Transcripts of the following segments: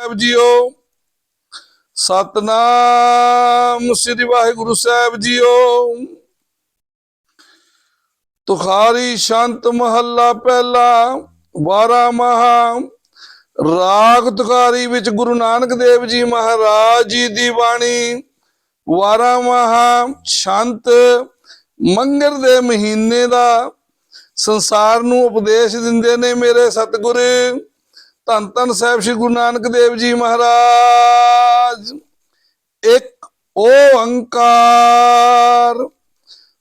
ਸਾਹਿਬ ਜੀਓ, ਸਤਨਾਮ ਸ੍ਰੀ ਵਾਹਿਗੁਰੂ ਸਾਹਿਬ ਜੀਓ। ਤੁਖਾਰੀ ਸ਼ੰਤ ਮਹੱਲਾ ਪਹਿਲਾ, ਵਾਰਾ ਮਹਾ, ਰਾਗ ਤੁਖਾਰੀ ਵਿੱਚ ਗੁਰੂ ਨਾਨਕ ਦੇਵ ਜੀ ਮਹਾਰਾਜ ਜੀ ਦੀ ਬਾਣੀ, ਵਾਰਾ ਮਹਾ, ਸ਼ਾਂਤ, ਮੰਗਰ ਦੇ ਮਹੀਨੇ ਦਾ ਸੰਸਾਰ ਨੂੰ ਉਪਦੇਸ਼ ਦਿੰਦੇ ਨੇ ਮੇਰੇ ਸਤਿਗੁਰ। ਧੰਨ ਧੰਨ ਸਾਹਿਬ ਸ੍ਰੀ ਗੁਰੂ ਨਾਨਕ ਦੇਵ ਜੀ ਮਹਾਰਾਜ। ਇੱਕ ਓੰਕਾਰ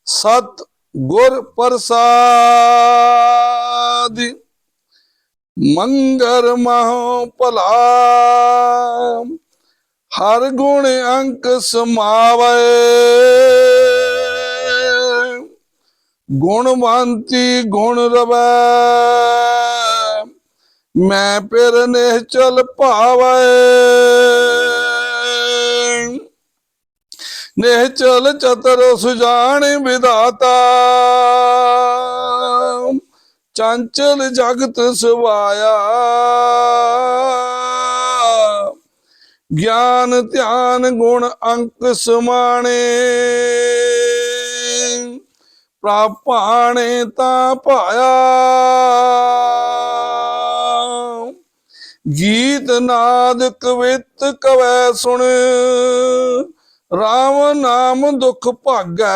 ਸਤ ਗੁਰ ਪ੍ਰਸਾਦ। ਮੰਗਰ ਮਹੋ ਭਲਾ। ਹਰ ਗੁਣ ਅੰਕ ਸਮਾਵੇ। ਗੁਣਵੰਤੀ ਗੁਣ ਰਵੈ। ਮੈਂ ਫਿਰ ਨਿਹਚਲ ਭਾਵੈ। ਨਿਹਚਲ ਚਤਰ ਸੁਜਾਣ ਵਿਦਾਤਾ ਚੰਚਲ ਜਗਤ ਸਵਾਇਆ। ਗਿਆਨ ਧਿਆਨ ਗੁਣ ਅੰਕ ਸਮਾਣੇ। ਪ੍ਰਾਪਾਣੇ ਤਾਂ ਪਾਇਆ ਗੀਤ ਨਾਦ ਕਵਿਤ ਕਵੈ ਸੁਣ RAM ਨਾਮ ਦੁਖ ਭਾਗੈ।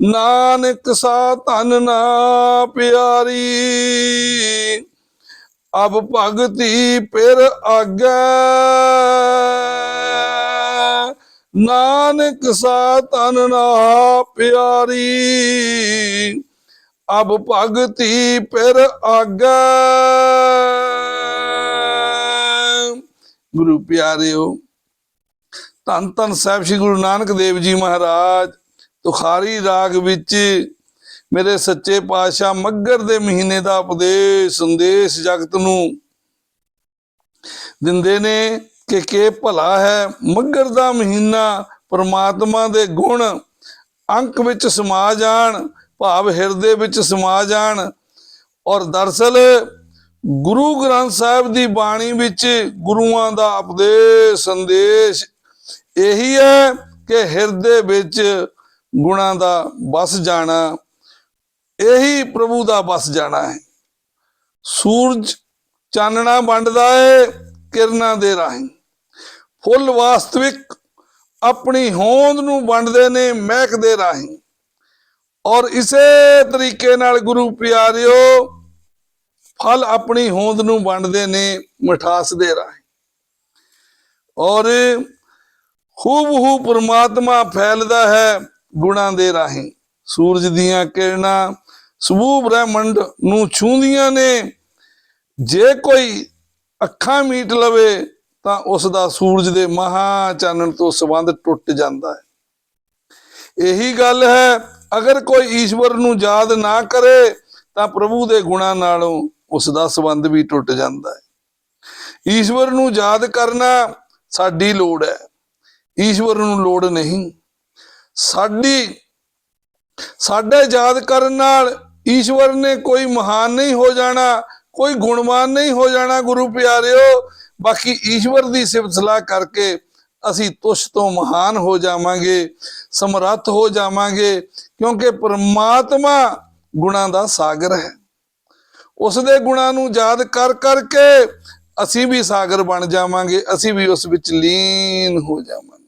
ਨਾਨਕ ਸਾ ਧਨ ਨਾ ਪਿਆਰੀ, ਅਬ ਭਗਤੀ ਫਿਰ ਆਗੈ। ਨਾਨਕ ਸਾ ਤਨ ਨਾ ਪਿਆਰੀ ਅਬ ਭਗਤੀ ਫਿਰ ਆਗੈ। ਗੁਰੂ ਪਿਆਰਿਓ, ਧੰਨ ਧੰਨ ਸਾਹਿਬ ਸ੍ਰੀ ਗੁਰੂ ਨਾਨਕ ਦੇਵ ਜੀ ਮਹਾਰਾਜ, ਤੁਖਾਰੀ ਰਾਗ ਵਿੱਚ ਮੇਰੇ ਸੱਚੇ ਪਾਤਸ਼ਾਹ ਮੱਗਰ ਦੇ ਮਹੀਨੇ ਦਾ ਉਪਦੇਸ਼, ਸੰਦੇਸ਼ ਜਗਤ ਨੂੰ ਦਿੰਦੇ ਨੇ ਕਿ ਕੀ ਭਲਾ ਹੈ ਮੱਗਰ ਦਾ ਮਹੀਨਾ, ਪ੍ਰਮਾਤਮਾ ਦੇ ਗੁਣ, ਅੰਕ ਵਿੱਚ ਸਮਾ ਜਾਣ ਭਾਵ ਹਿਰਦੇ ਵਿੱਚ ਸਮਾ ਜਾਣ ਔਰ ਦਰਸਲ ਗੁਰੂ ਗ੍ਰੰਥ ਸਾਹਿਬ ਦੀ ਬਾਣੀ ਵਿੱਚ ਗੁਰੂਆਂ ਦਾ ਉਪਦੇਸ਼ ਸੰਦੇਸ਼ ਇਹੀ ਹੈ ਕਿ ਹਿਰਦੇ ਵਿੱਚ ਗੁਣਾਂ ਦਾ ਵਸ ਜਾਣਾ, ਇਹੀ ਪ੍ਰਭੂ ਦਾ ਵਸ ਜਾਣਾ ਹੈ। ਸੂਰਜ ਚਾਨਣਾ ਵੰਡਦਾ ਹੈ ਕਿਰਨਾਂ ਦੇ ਰਾਹੀਂ। ਫੁੱਲ ਵਾਸਤਵਿਕ ਆਪਣੀ ਹੋਂਦ ਨੂੰ ਵੰਡਦੇ ਨੇ ਮਹਿਕ ਦੇ ਰਾਹੀਂ। ਔਰ ਇਸੇ ਤਰੀਕੇ ਨਾਲ ਗੁਰੂ ਪਿਆਰਿਓ, ਫਲ ਆਪਣੀ ਹੋਂਦ ਨੂੰ ਵੰਡਦੇ ਨੇ, ਮਠਾਸ ਦੇ ਰਾਹੀਂ। ਔਰ ਖੂਬ ਹੂ ਪ੍ਰਮਾਤਮਾ ਫੈਲਦਾ ਹੈ ਗੁਣਾਂ ਦੇ ਰਾਹੀਂ। ਸੂਰਜ ਦੀਆਂ ਕਿਰਨਾਂ ਸਬੂ ਬ੍ਰਹਮੰਡ ਨੂੰ ਛੂੰਦੀਆਂ ਨੇ। ਜੇ ਕੋਈ ਅੱਖਾਂ ਮੀਟ ਲਵੇ, ਤਾਂ ਉਸ ਦਾ ਸੂਰਜ ਦੇ ਮਹਾ ਚਾਨਣ ਤੋਂ ਸੰਬੰਧ ਟੁੱਟ ਜਾਂਦਾ ਹੈ। ਇਹੀ ਗੱਲ ਹੈ ਅਗਰ ਕੋਈ ਈਸ਼ਵਰ ਨੂੰ ਯਾਦ ਨਾ ਕਰੇ, ਤਾਂ ਪ੍ਰਭੂ ਦੇ ਗੁਣਾਂ ਨਾਲੋਂ ਉਸ ਦਾ ਸੰਬੰਧ ਵੀ ਟੁੱਟ ਜਾਂਦਾ ਹੈ। ਈਸ਼ਵਰ ਨੂੰ ਯਾਦ ਕਰਨਾ ਸਾਡੀ ਲੋੜ ਹੈ। ਈਸ਼ਵਰ ਨੂੰ ਲੋੜ ਨਹੀਂ। ਸਾਡੀ, ਸਾਡੇ ਯਾਦ ਕਰਨ ਨਾਲ ਈਸ਼ਵਰ ਨੇ ਕੋਈ ਮਹਾਨ ਨਹੀਂ ਹੋ ਜਾਣਾ, ਕੋਈ ਗੁਣਵਾਨ ਨਹੀਂ ਹੋ ਜਾਣਾ, ਗੁਰੂ ਪਿਆਰਿਓ। ਬਾਕੀ ਈਸ਼ਵਰ ਦੀ ਸਿਫਤ ਸਲਾਹ ਕਰਕੇ ਅਸੀਂ ਤੁਸ਼ ਤੋਂ ਮਹਾਨ ਹੋ ਜਾਵਾਂਗੇ, ਸਮਰੱਥ ਹੋ ਜਾਵਾਂਗੇ, ਕਿਉਂਕਿ ਪਰਮਾਤਮਾ ਗੁਣਾਂ ਦਾ ਸਾਗਰ ਹੈ। ਉਸ ਦੇ ਗੁਣਾਂ ਨੂੰ ਯਾਦ ਕਰ ਕਰਕੇ ਅਸੀਂ ਵੀ ਸਾਗਰ ਬਣ ਜਾਵਾਂਗੇ, ਅਸੀਂ ਵੀ ਉਸ ਵਿੱਚ ਲੀਨ ਹੋ ਜਾਵਾਂਗੇ।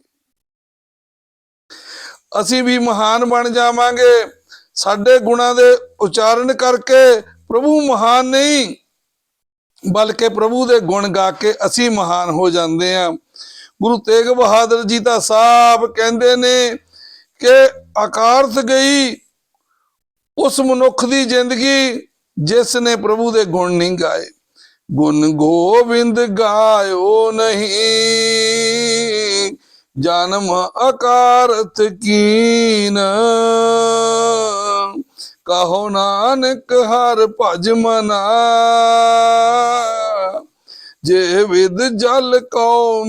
ਅਸੀਂ ਵੀ ਮਹਾਨ ਬਣ ਜਾਵਾਂਗੇ, ਸਾਡੇ ਗੁਣਾਂ ਦੇ ਉਚਾਰਨ ਕਰਕੇ ਪ੍ਰਭੂ ਮਹਾਨ ਨਹੀਂ, ਬਲਕਿ ਪ੍ਰਭੂ ਦੇ ਗੁਣ ਗਾ ਕੇ ਅਸੀਂ ਮਹਾਨ ਹੋ ਜਾਂਦੇ ਹਾਂ ਗੁਰੂ ਤੇਗ ਬਹਾਦਰ ਜੀ ਦਾ ਸਾਹਿਬ ਕਹਿੰਦੇ ਨੇ ਕਿ ਆਕਾਰਥ ਗਈ ਉਸ ਮਨੁੱਖ ਦੀ ਜ਼ਿੰਦਗੀ ਜਿਸ ਨੇ ਪ੍ਰਭੂ ਦੇ ਗੁਣ ਨਹੀਂ ਗਾਏ। ਗੁਣ ਗੋਬਿੰਦ ਗਾਇਓ ਨਹੀਂ, ਜਨਮ ਅਕਾਰਥ ਕੀਨ। ਕਹੋ ਨਾਨਕ ਹਰ ਭਜ ਮਨਾ। ਜੇ ਵਿਦ ਜਲ ਕੋ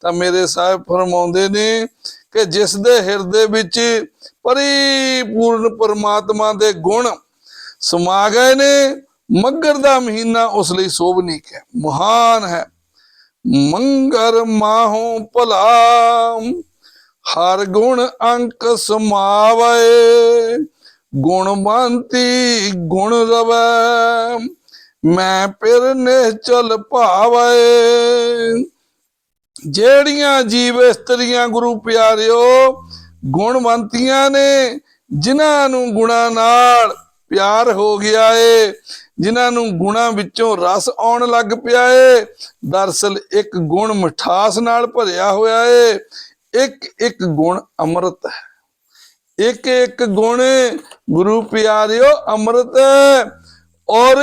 ਤਾਂ ਮੇਰੇ ਸਾਹਿਬ ਫਰਮਾਉਂਦੇ ਨੇ ਕਿ ਜਿਸ ਦੇ ਹਿਰਦੇ ਵਿੱਚ ਪਰਿਪੂਰਨ ਪਰਮਾਤਮਾ ਦੇ ਗੁਣ ਸਮਾ ਗਏ ਨੇ, ਮੱਗਰ ਦਾ ਮਹੀਨਾ ਉਸ ਲਈ ਸੋਭਨੀਕ ਹੈ ਮਹਾਨ ਹੈ। ਮੰਗਰ ਮਾਹੋਂ ਭਲਾ ਹਰ ਗੁਣ ਅੰਕ ਸਮਾਵੇ ਗੁਣਵੰਤੀ ਗੁਣ ਰਵੈ। ਮੈਂ ਫਿਰ ਚਲ ਭਾਵੇ। ਜਿਹੜੀਆਂ ਜੀਵ ਇਸਤਰੀਆਂ ਗੁਰੂ ਪਿਆਰਿਓ, ਗੁਣਵੰਤੀਆਂ ਨੇ, ਜਿਨ੍ਹਾਂ ਨੂੰ ਗੁਣਾ ਨਾਲ ਪਿਆਰ ਹੋ ਗਿਆ ਏ, ਜਿਨ੍ਹਾਂ ਨੂੰ ਗੁਣਾ ਵਿੱਚੋਂ ਰਸ ਆਉਣ ਲੱਗ ਪਿਆ ਏ, ਦਰਸਲ ਇੱਕ ਗੁਣ ਮਿਠਾਸ ਨਾਲ ਭਰਿਆ ਹੋਇਆ ਏ। ਇੱਕ ਇੱਕ ਗੁਣ ਅੰਮ੍ਰਿਤ ਹੈ। ਇੱਕ ਇੱਕ ਗੁਣ ਗੁਰੂ ਪਿਆਰਿਓ ਅੰਮ੍ਰਿਤ ਹੈ। ਔਰ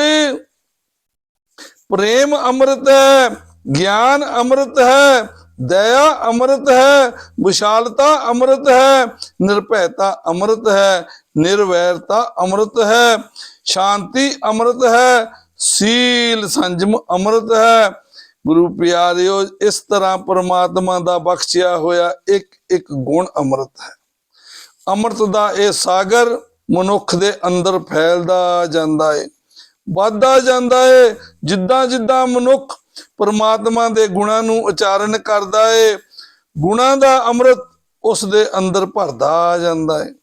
ਪ੍ਰੇਮ ਅੰਮ੍ਰਿਤ ਹੈ, ਗਿਆਨ ਅੰਮ੍ਰਿਤ ਹੈ, ਦਇਆ ਅੰਮ੍ਰਿਤ ਹੈ, ਵਿਸ਼ਾਲਤਾ ਅੰਮ੍ਰਿਤ ਹੈ, ਨਿਰਭੈਤਾ ਅੰਮ੍ਰਿਤ ਹੈ, ਨਿਰਵੈਰਤਾ ਅੰਮ੍ਰਿਤ ਹੈ, ਸ਼ਾਂਤੀ ਅੰਮ੍ਰਿਤ ਹੈ, ਸੀਲ ਸੰਜਮ ਅੰਮ੍ਰਿਤ ਹੈ। ਗੁਰੂ ਪਿਆਰਿਓ, ਇਸ ਤਰ੍ਹਾਂ ਪ੍ਰਮਾਤਮਾ ਦਾ ਬਖਸ਼ਿਆ ਹੋਇਆ ਇੱਕ ਇੱਕ ਗੁਣ ਅੰਮ੍ਰਿਤ ਹੈ। ਅੰਮ੍ਰਿਤ ਦਾ ਇਹ ਸਾਗਰ ਮਨੁੱਖ ਦੇ ਅੰਦਰ ਫੈਲਦਾ ਜਾਂਦਾ ਹੈ ਵੱਧਦਾ ਜਾਂਦਾ ਹੈ ਜਿੱਦਾਂ ਜਿੱਦਾਂ ਮਨੁੱਖ ਪਰਮਾਤਮਾ ਦੇ ਗੁਣਾਂ ਨੂੰ ਉਚਾਰਨ ਕਰਦਾ ਹੈ ਗੁਣਾਂ ਦਾ ਅੰਮ੍ਰਿਤ ਉਸ ਦੇ ਅੰਦਰ ਭਰਦਾ ਜਾਂਦਾ ਏ।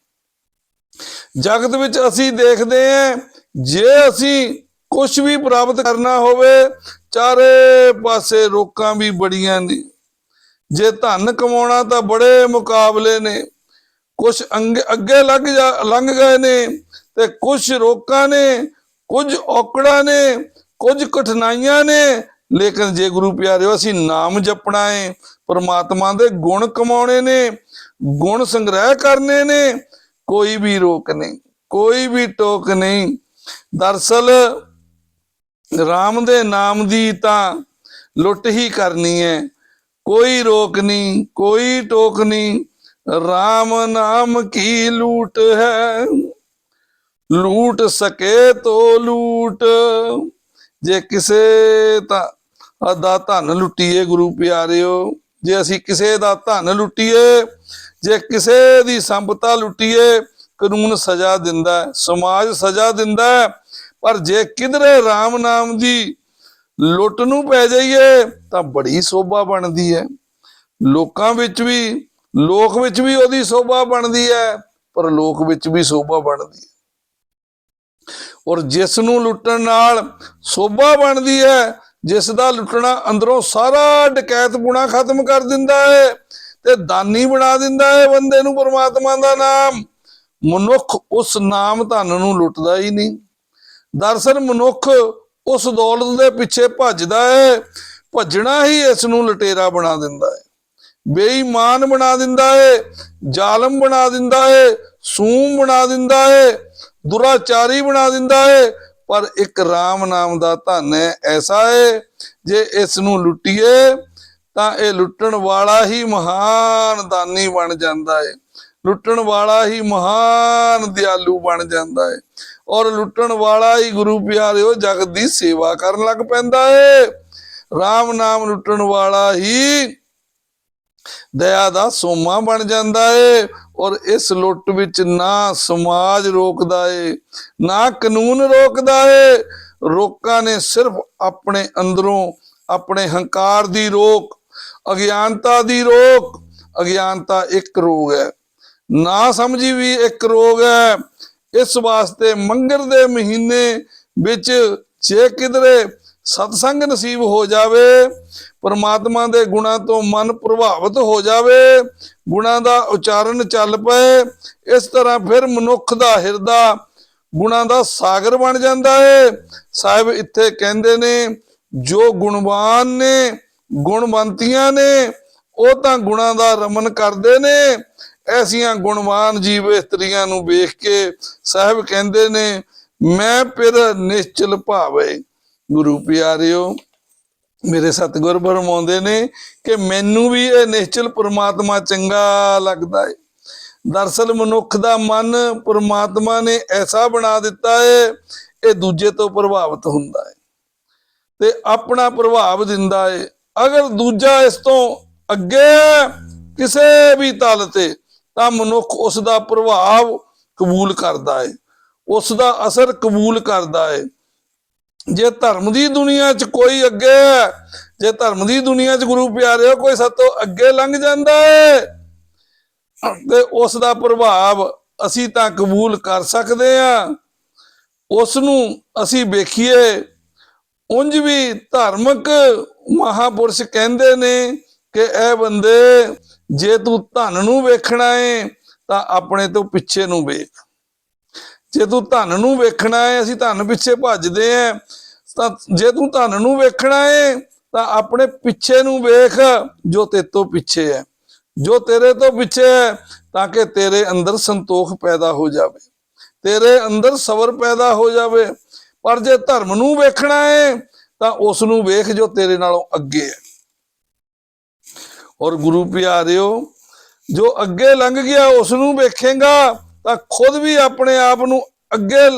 ਜਗਤ ਵਿੱਚ ਅਸੀਂ ਦੇਖਦੇ ਹਾਂ ਜੇ ਅਸੀਂ ਕੁਝ ਵੀ ਪ੍ਰਾਪਤ ਕਰਨਾ ਹੋਵੇ, ਚਾਰੇ ਪਾਸੇ ਰੋਕਾਂ ਵੀ ਬੜੀਆਂ ਨੇ। ਜੇ ਧਨ ਕਮਾਉਣਾ ਤਾਂ ਬੜੇ ਮੁਕਾਬਲੇ ਨੇ। ਕੁਝ ਅੱਗੇ ਲੱਗ ਜਾ, ਲੰਘ ਗਏ ਨੇ ਤੇ ਕੁਝ ਰੋਕਾਂ ਨੇ ਕੁਝ ਔਕੜਾਂ ਨੇ, ਕੁਝ ਕਠਿਨਾਈਆਂ ਨੇ, ਲੇਕਿਨ ਜੇ ਗੁਰੂ ਪਿਆਰਿਓ ਅਸੀਂ ਨਾਮ ਜਪਣਾ ਹੈ ਪਰਮਾਤਮਾ ਦੇ ਗੁਣ ਕਮਾਉਣੇ ਨੇ, ਗੁਣ ਸੰਗ੍ਰਹਿ ਕਰਨੇ ਨੇ, ਕੋਈ ਵੀ ਰੋਕ ਨਹੀਂ, ਕੋਈ ਵੀ ਟੋਕ ਨਹੀਂ। ਦਰਸਲ ਰਾਮ ਦੇ ਨਾਮ ਦੀ ਤਾਂ ਲੁੱਟ ਹੀ ਕਰਨੀ ਹੈ ਕੋਈ ਰੋਕ ਨਹੀਂ, ਕੋਈ ਟੋਕ ਨਹੀਂ, ਰਾਮ ਨਾਮ ਕੀ ਲੂਟ ਹੈ? ਲੂਟ ਸਕੇ ਤੋ ਲੂਟ। ਜੇ ਕਿਸੇ ਤਾਂ ਦਾ ਧਨ ਲੁੱਟੀਏ ਗੁਰੂ ਪਿਆਰਿਓ ਜੇ ਅਸੀਂ ਕਿਸੇ ਦਾ ਧਨ ਲੁੱਟੀਏ ਜੇ ਕਿਸੇ ਦੀ ਸੰਪਤਾ ਲੁੱਟੀਏ ਕਾਨੂੰਨ ਸਜ਼ਾ ਦਿੰਦਾ ਹੈ, ਸਮਾਜ ਸਜ਼ਾ ਦਿੰਦਾ ਹੈ। ਪਰ ਜੇ ਕਿਧਰੇ RAM ਨਾਮ ਦੀ ਲੁੱਟ ਨੂੰ ਪੈ ਜਾਈਏ ਤਾਂ ਬੜੀ ਸੋਭਾ ਬਣਦੀ ਹੈ। ਲੋਕਾਂ ਵਿੱਚ ਵੀ ਲੋਕ ਵਿੱਚ ਵੀ ਉਹਦੀ ਸੋਭਾ ਬਣਦੀ ਹੈ ਪਰ ਲੋਕ ਵਿੱਚ ਵੀ ਸੋਭਾ ਬਣਦੀ ਹੈ। ਔਰ ਜਿਸ ਨੂੰ ਲੁੱਟਣ ਨਾਲ ਸੋਭਾ ਬਣਦੀ ਹੈ, ਜਿਸ ਦਾ ਲੁੱਟਣਾ ਅੰਦਰੋਂ ਸਾਰਾ ਡਕੈਤ ਪੁਣਾ ਖਤਮ ਕਰ ਦਿੰਦਾ ਹੈ ਤੇ ਦਾਨੀ ਬਣਾ ਦਿੰਦਾ ਹੈ ਬੰਦੇ ਨੂੰ ਪਰਮਾਤਮਾ ਦਾ ਨਾਮ। ਮਨੁੱਖ ਉਸ ਨਾਮ ਧਨ ਨੂੰ ਲੁੱਟਦਾ ਹੀ ਨਹੀਂ। ਦਰਸਲ ਮਨੁੱਖ ਉਸ ਦੌਲਤ ਦੇ ਪਿੱਛੇ ਭੱਜਦਾ ਹੈ, ਭੱਜਣਾ ਹੀ ਇਸ ਨੂੰ ਲਟੇਰਾ ਬਣਾ ਦਿੰਦਾ ਹੈ। ਬੇਈਮਾਨ ਬਣਾ ਦਿੰਦਾ ਹੈ, ਜ਼ਾਲਮ ਬਣਾ ਦਿੰਦਾ ਹੈ, ਸੂਮ ਬਣਾ ਦਿੰਦਾ ਹੈ ਦੁਰਾਚਾਰੀ ਬਣਾ ਦਿੰਦਾ ਹੈ ਪਰ ਇੱਕ RAM ਨਾਮ ਦਾ ਧਨ ਹੈ, ਐਸਾ ਹੈ ਜੇ ਇਸ ਨੂੰ ਲੁੱਟੀਏ, ਤਾਂ ਇਹ ਲੁੱਟਣ ਵਾਲਾ ਹੀ ਮਹਾਨ ਦਾਨੀ ਬਣ ਜਾਂਦਾ ਹੈ ਲੁੱਟਣ ਵਾਲਾ ਹੀ ਮਹਾਨ ਦਿਆਲੂ ਬਣ ਜਾਂਦਾ ਹੈ ਔਰ ਲੁੱਟਣ ਵਾਲਾ ਹੀ ਗੁਰੂ ਪਿਆਰਿਓ ਜਗਤ ਦੀ ਸੇਵਾ ਕਰਨ ਲੱਗ ਪੈਂਦਾ ਹੈ RAM ਨਾਮ ਲੁੱਟਣ ਵਾਲਾ ਹੀ ਦਇਆ ਦਾ ਸੋਮਾ ਬਣ ਜਾਂਦਾ ਏ। ਔਰ ਇਸ ਲੁੱਟ ਵਿੱਚ ਨਾ ਸਮਾਜ ਰੋਕਦਾ ਏ, ਨਾ ਕਾਨੂੰਨ ਰੋਕਦਾ ਏ। ਰੋਕਾਂ ਨੇ ਸਿਰਫ ਆਪਣੇ ਅੰਦਰੋਂ ਆਪਣੇ ਹੰਕਾਰ ਦੀ ਰੋਕ, ਅਗਿਆਨਤਾ ਦੀ ਰੋਕ, ਅਗਿਆਨਤਾ ਇੱਕ ਰੋਗ ਹੈ। ਨਾ ਸਮਝੀ ਵੀ ਇੱਕ ਰੋਗ ਹੈ, ਇਸ ਵਾਸਤੇ ਮੰਗਰ ਦੇ ਮਹੀਨੇ ਵਿੱਚ ਜੇ ਕਿਧਰੇ ਸਤਸੰਗ ਨਸੀਬ ਹੋ ਜਾਵੇ ਪਰਮਾਤਮਾ ਦੇ ਗੁਣਾਂ ਤੋਂ ਮਨ ਪ੍ਰਭਾਵਿਤ ਹੋ ਜਾਵੇ, ਗੁਣਾਂ ਦਾ ਉਚਾਰਨ ਚੱਲ ਪਏ, ਇਸ ਤਰ੍ਹਾਂ ਫਿਰ ਮਨੁੱਖ ਦਾ ਹਿਰਦਾ ਗੁਣਾਂ ਦਾ ਸਾਗਰ ਬਣ ਜਾਂਦਾ ਹੈ ਸਾਹਿਬ ਇੱਥੇ ਕਹਿੰਦੇ ਨੇ, ਜੋ ਗੁਣਵਾਨ ਨੇ, ਗੁਣਵੰਤੀਆਂ ਨੇ, ਉਹ ਤਾਂ ਗੁਣਾਂ ਦਾ ਰਮਨ ਕਰਦੇ ਨੇ। ਐਸੀਆਂ ਗੁਣਵਾਨ ਜੀਵ ਇਸਤਰੀਆਂ ਨੂੰ ਵੇਖ ਕੇ ਸਾਹਿਬ ਕਹਿੰਦੇ ਨੇ, ਮੈਂ ਫਿਰ ਨਿਸ਼ਚਲ ਭਾਵੇ। ਗੁਰੂ ਪਿਆਰਿਓ ਮੇਰੇ ਸਤਿਗੁਰ ਫਰਮਾਉਂਦੇ ਨੇ ਕਿ ਮੈਨੂੰ ਵੀ ਇਹ ਨਿਸ਼ਚਲ ਪ੍ਰਮਾਤਮਾ ਚੰਗਾ ਲੱਗਦਾ ਹੈ ਦਰਸਲ ਮਨੁੱਖ ਦਾ ਮਨ ਪ੍ਰਮਾਤਮਾ ਨੇ ਐਸਾ ਬਣਾ ਦਿੱਤਾ ਹੈ ਇਹ ਦੂਜੇ ਤੋਂ ਪ੍ਰਭਾਵਿਤ ਹੁੰਦਾ ਹੈ ਤੇ ਆਪਣਾ ਪ੍ਰਭਾਵ ਦਿੰਦਾ ਹੈ ਅਗਰ ਦੂਜਾ ਇਸ ਤੋਂ ਅੱਗੇ ਹੈ, ਕਿਸੇ ਵੀ ਤਲ ਤੇ ਤਾਂ ਮਨੁੱਖ ਉਸ ਦਾ ਪ੍ਰਭਾਵ ਕਬੂਲ ਕਰਦਾ ਹੈ ਉਸ ਦਾ ਅਸਰ ਕਬੂਲ ਕਰਦਾ ਹੈ ਜੇ ਧਰਮ ਦੀ ਦੁਨੀਆ 'ਚ ਕੋਈ ਅੱਗੇ ਹੈ, ਜੇ ਧਰਮ ਦੀ ਦੁਨੀਆ 'ਚ ਗੁਰੂ ਪਿਆਰਿਓ ਕੋਈ ਸਾਤੋਂ ਅੱਗੇ ਲੰਘ ਜਾਂਦਾ ਹੈ ਤੇ ਉਸ ਦਾ ਪ੍ਰਭਾਵ ਅਸੀਂ ਤਾਂ ਕਬੂਲ ਕਰ ਸਕਦੇ ਆ ਉਸ ਨੂੰ ਅਸੀਂ ਵੇਖੀਏ। ਉਂਝ ਵੀ ਧਾਰਮਿਕ ਮਹਾਪੁਰਸ਼ ਕਹਿੰਦੇ ਨੇ ਕਿ ਇਹ ਬੰਦੇ, ਜੇ ਤੂੰ ਧਨ ਨੂੰ ਵੇਖਣਾ ਏ, ਤਾਂ ਆਪਣੇ ਤੋਂ ਪਿੱਛੇ ਨੂੰ ਵੇਖ। ਜੇ ਤੂੰ ਧਨ ਨੂੰ ਵੇਖਣਾ ਹੈ ਅਸੀਂ ਧਨ ਪਿੱਛੇ ਭੱਜਦੇ ਆਂ। ਤਾਂ ਜੇ ਤੂੰ ਧਨ ਨੂੰ ਵੇਖਣਾ ਹੈ ਤਾਂ ਆਪਣੇ ਪਿੱਛੇ ਨੂੰ ਵੇਖ ਜੋ ਤੇਰੇ ਤੋਂ ਪਿੱਛੇ ਹੈ ਜੋ ਤੇਰੇ ਤੋਂ ਪਿੱਛੇ ਹੈ ਤਾਂ ਕਿ ਤੇਰੇ ਅੰਦਰ ਸੰਤੋਖ ਪੈਦਾ ਹੋ ਜਾਵੇ। ਤੇਰੇ ਅੰਦਰ ਸਬਰ ਪੈਦਾ ਹੋ ਜਾਵੇ। ਪਰ ਜੇ ਧਰਮ ਨੂੰ ਵੇਖਣਾ ਹੈ ਤਾਂ ਉਸ ਨੂੰ ਵੇਖ ਜੋ ਤੇਰੇ ਨਾਲੋਂ ਅੱਗੇ ਹੈ ਔਰ ਗੁਰੂ ਪਿਆਰਿਓ, ਜੋ ਅੱਗੇ ਲੰਘ ਗਿਆ, ਉਸ ਨੂੰ ਵੇਖੇਗਾ। ਤਾਂ ਖੁਦ ਵੀ ਆਪਣੇ ਆਪ ਨੂੰ ਅੱਗੇ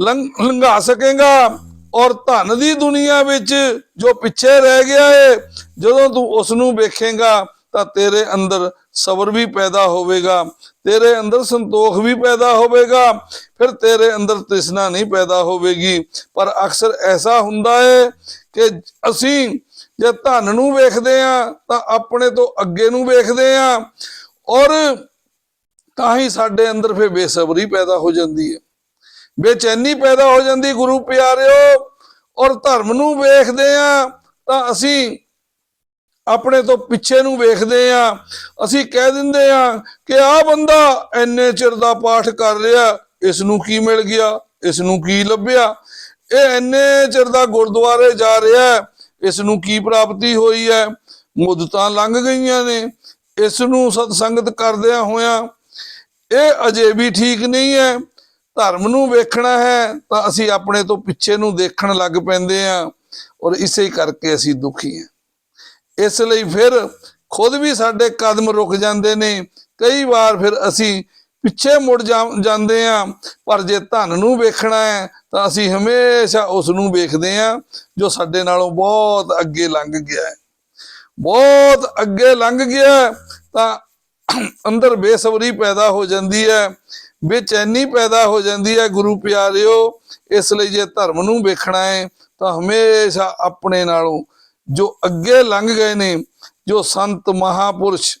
ਲੰਘਾ ਸਕੇਗਾ ਔਰ ਧਨ ਦੀ ਦੁਨੀਆ ਵਿੱਚ ਜੋ ਪਿੱਛੇ ਰਹਿ ਗਿਆ ਏ, ਜਦੋਂ ਤੂੰ ਉਸ ਨੂੰ ਵੇਖੇਗਾ ਤਾਂ ਤੇਰੇ ਅੰਦਰ ਸਬਰ ਵੀ ਪੈਦਾ ਹੋਵੇਗਾ, ਤੇਰੇ ਅੰਦਰ ਸੰਤੋਖ ਵੀ ਪੈਦਾ ਹੋਵੇਗਾ, ਫਿਰ ਤੇਰੇ ਅੰਦਰ ਤ੍ਰਿਸ਼ਨਾ ਨਹੀਂ ਪੈਦਾ ਹੋਵੇਗੀ। ਪਰ ਅਕਸਰ ਐਸਾ ਹੁੰਦਾ ਹੈ ਕਿ ਅਸੀਂ ਜੇ ਧਨ ਨੂੰ ਵੇਖਦੇ ਆ ਤਾਂ ਆਪਣੇ ਤੋਂ ਅੱਗੇ ਨੂੰ ਵੇਖਦੇ ਆ ਔਰ ਤਾਂ ਹੀ ਸਾਡੇ ਅੰਦਰ ਫਿਰ ਬੇਸਬਰੀ ਪੈਦਾ ਹੋ ਜਾਂਦੀ ਹੈ। ਬੇਚੈਨੀ ਪੈਦਾ ਹੋ ਜਾਂਦੀ ਗੁਰੂ ਪਿਆਰਿਓ ਔਰ ਧਰਮ ਨੂੰ ਵੇਖਦੇ ਆ ਤਾਂ ਅਸੀਂ ਆਪਣੇ ਤੋਂ ਪਿੱਛੇ ਨੂੰ ਵੇਖਦੇ ਆ ਅਸੀਂ ਕਹਿ ਦਿੰਦੇ ਆ ਕਿ ਆਹ ਬੰਦਾ ਐਨੇ ਚਿਰ ਦਾ ਪਾਠ ਕਰ ਰਿਹਾ ਇਸ ਨੂੰ ਕੀ ਮਿਲ ਗਿਆ ਇਸ ਨੂੰ ਕੀ ਲੱਭਿਆ? ਇਹ ਐਨੇ ਚਿਰ ਦਾ ਗੁਰਦੁਆਰੇ ਜਾ ਰਿਹਾ ਹੈ, ਇਸ ਨੂੰ ਕੀ ਪ੍ਰਾਪਤੀ ਹੋਈ ਹੈ? ਮੁੱਦਤਾਂ ਲੰਘ ਗਈਆਂ ਨੇ। ਇਸ ਨੂੰ ਸਤ ਸੰਗਤ ਕਰਦਿਆਂ ਹੋਇਆਂ ਇਹ ਅਜੇ ਵੀ ਠੀਕ ਨਹੀਂ ਹੈ। ਧਰਮ ਨੂੰ ਵੇਖਣਾ ਹੈ ਤਾਂ ਅਸੀਂ ਆਪਣੇ ਤੋਂ ਪਿੱਛੇ ਨੂੰ ਦੇਖਣ ਲੱਗ ਪੈਂਦੇ ਆ ਔਰ ਇਸੇ ਕਰਕੇ ਅਸੀਂ ਦੁਖੀ ਹਾਂ। ਇਸ ਲਈ ਫਿਰ ਖੁਦ ਵੀ ਸਾਡੇ ਕਦਮ ਰੁਕ ਜਾਂਦੇ ਨੇ। ਕਈ ਵਾਰ ਫਿਰ ਅਸੀਂ ਪਿੱਛੇ ਮੁੜ ਜਾ- ਜਾਂਦੇ ਆ ਪਰ ਜੇ ਧਨ ਨੂੰ ਵੇਖਣਾ ਹੈ ਤਾਂ ਅਸੀਂ ਹਮੇਸ਼ਾ ਉਸ ਨੂੰ ਵੇਖਦੇ ਆ ਜੋ ਸਾਡੇ ਨਾਲੋਂ ਬਹੁਤ ਅੱਗੇ ਲੰਘ ਗਿਆ ਹੈ। ਬਹੁਤ ਅੱਗੇ ਲੰਘ ਗਿਆ ਤਾਂ ਅੰਦਰ ਬੇਸਬਰੀ ਪੈਦਾ ਹੋ ਜਾਂਦੀ ਹੈ, ਬੇਚੈਨੀ ਪੈਦਾ ਹੋ ਜਾਂਦੀ ਹੈ ਗੁਰੂ ਪਿਆਰਿਓ, ਇਸ ਲਈ ਜੇ ਧਰਮ ਨੂੰ ਵੇਖਣਾ ਹੈ, ਤਾਂ ਹਮੇਸ਼ਾ ਆਪਣੇ ਨਾਲੋਂ ਜੋ ਅੱਗੇ ਲੰਘ ਗਏ ਨੇ, ਜੋ ਸੰਤ ਮਹਾਪੁਰਸ਼,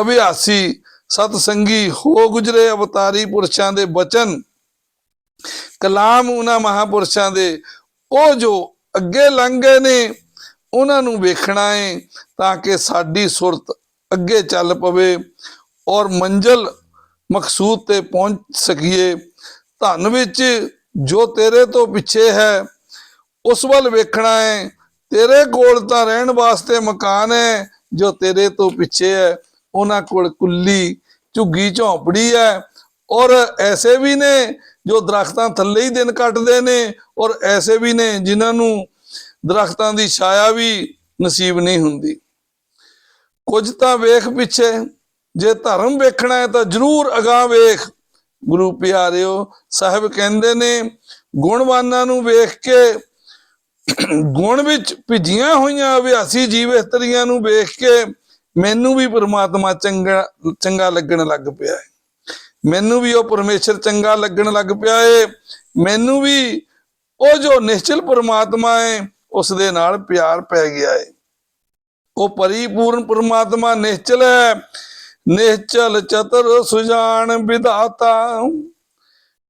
ਅਭਿਆਸੀ ਸਤ ਸੰਗੀ ਹੋ ਗੁਜਰੇ ਅਵਤਾਰੀ ਪੁਰਸ਼ਾਂ ਦੇ ਬਚਨ, ਕਲਾਮ ਉਹਨਾਂ ਮਹਾਪੁਰਸ਼ਾਂ ਦੇ, ਉਹ ਜੋ ਅੱਗੇ ਲੰਘ ਗਏ ਨੇ, ਉਹਨਾਂ ਨੂੰ ਵੇਖਣਾ ਹੈ ਤਾਂ ਕਿ ਸਾਡੀ ਸੁਰਤ ਅੱਗੇ ਚੱਲ ਪਵੇ ਔਰ ਮੰਜ਼ਲ ਮਕਸੂਦ ਤੇ ਪਹੁੰਚ ਸਕੀਏ। ਧਨ ਵਿੱਚ ਜੋ ਤੇਰੇ ਤੋਂ ਪਿੱਛੇ ਹੈ, ਉਸ ਵੱਲ ਵੇਖਣਾ ਹੈ। ਤੇਰੇ ਕੋਲ ਤਾਂ ਰਹਿਣ ਵਾਸਤੇ ਮਕਾਨ ਹੈ, ਜੋ ਤੇਰੇ ਤੋਂ ਪਿੱਛੇ ਹੈ। ਉਹਨਾਂ ਕੋਲ ਕੁੱਲੀ, ਝੁੱਗੀ, ਝੌਂਪੜੀ ਹੈ ਔਰ ਐਸੇ ਵੀ ਨੇ ਜੋ ਦਰਖਤਾਂ ਥੱਲੇ ਹੀ ਦਿਨ ਕੱਟਦੇ ਨੇ ਔਰ ਐਸੇ ਵੀ ਨੇ ਜਿਨ੍ਹਾਂ ਨੂੰ ਦਰਖਤਾਂ ਦੀ ਛਾਇਆ ਵੀ ਨਸੀਬ ਨਹੀਂ ਹੁੰਦੀ। ਕੁਝ ਤਾਂ ਵੇਖ ਪਿੱਛੇ, ਜੇ ਧਰਮ ਵੇਖਣਾ ਹੈ ਤਾਂ ਜਰੂਰ ਅਗਾਹ ਵੇਖ। ਗੁਰੂ ਪਿਆਰਿਓ, ਸਾਹਿਬ ਕਹਿੰਦੇ ਨੇ, ਗੁਣਵਾਨਾਂ ਨੂੰ ਵੇਖ ਕੇ ਗੁਣ ਵਿੱਚ ਭਿੱਜੀਆਂ ਹੋਈਆਂ ਅਭਿਆਸੀ ਜੀਵ ਇਸਤਰੀਆਂ ਨੂੰ ਵੇਖ ਕੇ ਮੈਨੂੰ ਵੀ ਪ੍ਰਮਾਤਮਾ ਚੰਗਾ ਚੰਗਾ ਲੱਗਣ ਲੱਗ ਪਿਆ ਹੈ। ਮੈਨੂੰ ਵੀ ਉਹ ਪਰਮੇਸ਼ਰ ਚੰਗਾ ਲੱਗਣ ਲੱਗ ਪਿਆ ਏ ਮੈਨੂੰ ਵੀ ਉਹ ਜੋ ਨਿਸ਼ਚਲ ਪਰਮਾਤਮਾ ਹੈ, ਉਸ ਦੇ ਨਾਲ ਪਿਆਰ ਪੈ ਗਿਆ ਏ ਉਹ ਪਰਿਪੂਰਨ ਪਰਮਾਤਮਾ ਨਿਸ਼ਚਲ ਹੈ। ਨਿਸ਼ਚਲ ਚਤੁਰ ਸੁਜਾਨ ਵਿਧਾਤਾ।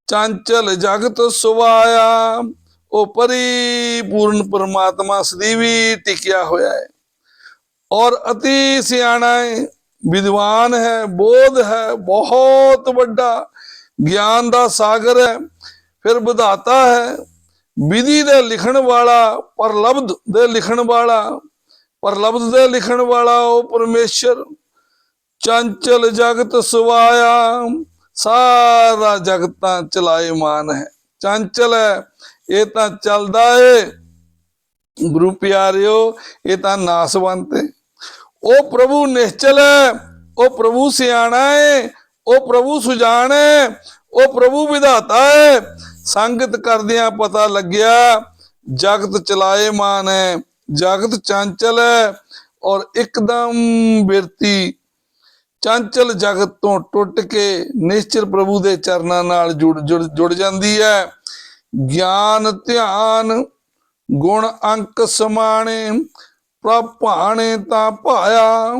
ਚੰਚਲ ਜਗਤ ਸੁਵਾਇਆ। ਉਹ ਪਰਿਪੂਰਨ ਪ੍ਰਮਾਤਮਾ ਸਦੀਵੀ ਟਿਕਿਆ ਹੋਇਆ ਹੈ। ਔਰ ਅਤੀ ਸਿਆਣਾ ਹੈ, ਵਿਦਵਾਨ ਹੈ, ਬੋਧ ਹੈ, ਬਹੁਤ ਵੱਡਾ ਗਿਆਨ ਦਾ ਸਾਗਰ ਹੈ। ਫਿਰ ਵਿਧਾਤਾ ਹੈ, ਵਿਧੀ ਦੇ ਲਿਖਣ ਵਾਲਾ, ਪਰਲਬਧ ਦੇ ਲਿਖਣ ਵਾਲਾ ਪਰ ਪਰਲਬਧ ਦੇ ਲਿਖਣ ਵਾਲਾ ਉਹ ਪਰਮੇਸ਼ਰ ਚੰਚਲ ਜਗਤ ਸੁਵਾਇਆ, ਸਾਰਾ ਜਗਤਾਂ ਚਲਾਇਮਾਨ ਹੈ। ਚੰਚਲ ਹੈ, ਇਹ ਤਾਂ ਚੱਲਦਾ ਏ। ਗੁਰੂ ਪਿਆਰਿਓ, ਇਹ ਤਾਂ ਨਾਸਵੰਤ ਹੈ ਉਹ ਪ੍ਰਭੂ ਨਿਸ਼ਚਲ ਹੈ, ਉਹ ਪ੍ਰਭੂ ਸਿਆਣਾ ਹੈ ਉਹ ਪ੍ਰਭੂ ਸੁਜਾਨ ਹੈ ਉਹ ਪ੍ਰਭੂ ਵਿਧਾਤਾ ਹੈ ਸੰਗਤ ਕਰਦਿਆਂ ਪਤਾ ਲੱਗਿਆ, ਜਗਤ ਚਲਾਏ ਮਾਨ ਹੈ। ਜਗਤ ਚੰਚਲ ਹੈ ਔਰ ਇੱਕਦਮ ਬਿਰਤੀ। ਚੰਚਲ ਜਗਤ ਤੋਂ ਟੁੱਟ ਕੇ ਨਿਸ਼ਚਲ ਪ੍ਰਭੂ ਦੇ ਚਰਨਾਂ ਨਾਲ ਜੁੜ ਜੁੜ ਜਾਂਦੀ ਹੈ। ਗਿਆਨ, ਧਿਆਨ, ਗੁਣ, ਅੰਕ ਸਮਾਣੇ ਪ੍ਰਭ ਭਾਣੇ ਤਾਂ ਭਾਇਆ।